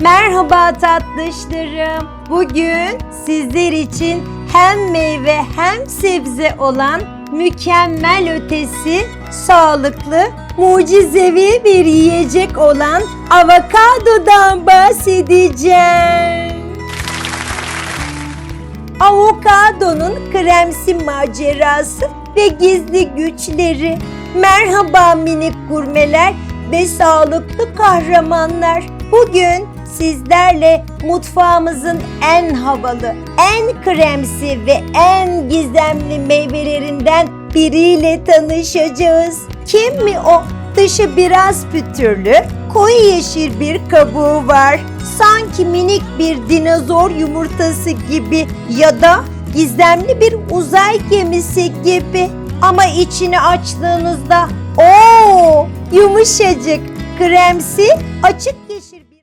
Merhaba tatlışlarım. Bugün sizler için hem meyve hem sebze olan mükemmel ötesi, sağlıklı, mucizevi bir yiyecek olan avokadodan bahsedeceğim. Avokadonun kremsi macerası ve gizli güçleri. Merhaba minik gurmeler ve sağlıklı kahramanlar. Bugün sizlerle mutfağımızın en havalı, en kremsi ve en gizemli meyvelerinden biriyle tanışacağız. Kim mi o? Dışı biraz pütürlü, koyu yeşil bir kabuğu var. Sanki minik bir dinozor yumurtası gibi ya da gizemli bir uzay gemisi gibi. Ama içini açtığınızda o yumuşacık, kremsi, açık